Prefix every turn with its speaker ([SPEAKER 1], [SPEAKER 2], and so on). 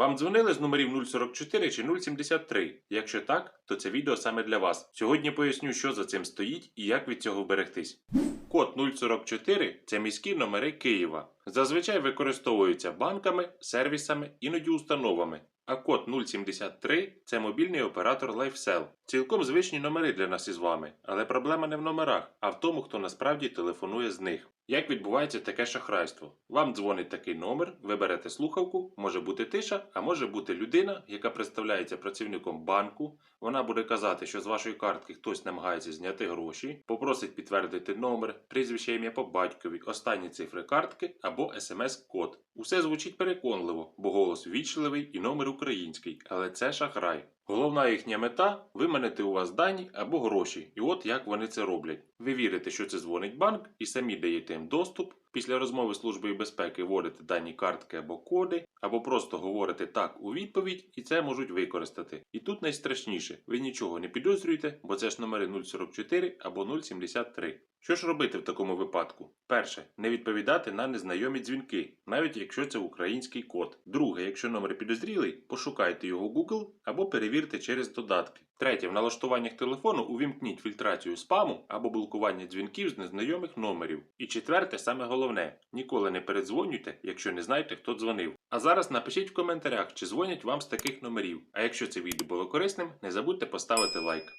[SPEAKER 1] Вам дзвонили з номерів 044 чи 073? Якщо так, то це відео саме для вас. Сьогодні поясню, що за цим стоїть і як від цього вберегтись. Код 044 це міські номери Києва. Зазвичай використовуються банками, сервісами, іноді установами. А код 073 це мобільний оператор LifeSell. Цілком звичні номери для нас із вами, але проблема не в номерах, а в тому, хто насправді телефонує з них. Як відбувається таке шахрайство? Вам дзвонить такий номер, ви берете слухавку, може бути тиша, а може бути людина, яка представляється працівником банку. Вона буде казати, що з вашої картки хтось намагається зняти гроші, попросить підтвердити номер, прізвище ім'я по батькові, останні цифри картки або смс-код. Усе звучить переконливо, бо голос ввічливий і номер український, але це шахрай. Головна їхня мета виманити у вас дані або гроші, і от як вони це роблять. Ви вірите, що це дзвонить банк, і самі даєте їм доступ. Після розмови з службою безпеки вводите дані картки або коди, або просто говорите так у відповідь, і це можуть використати. І тут найстрашніше, ви нічого не підозрюєте, бо це ж номери 044 або 073. Що ж робити в такому випадку? Перше, не відповідати на незнайомі дзвінки, навіть якщо це український код. Друге, якщо номер підозрілий, пошукайте його в Google або перевірте через додатки. Третє, в налаштуваннях телефону увімкніть фільтрацію спаму або блокування дзвінків з незнайомих номерів. І четверте, саме головне, ніколи не передзвонюйте, якщо не знаєте, хто дзвонив. А зараз напишіть в коментарях, чи дзвонять вам з таких номерів. А якщо це відео було корисним, не забудьте поставити лайк.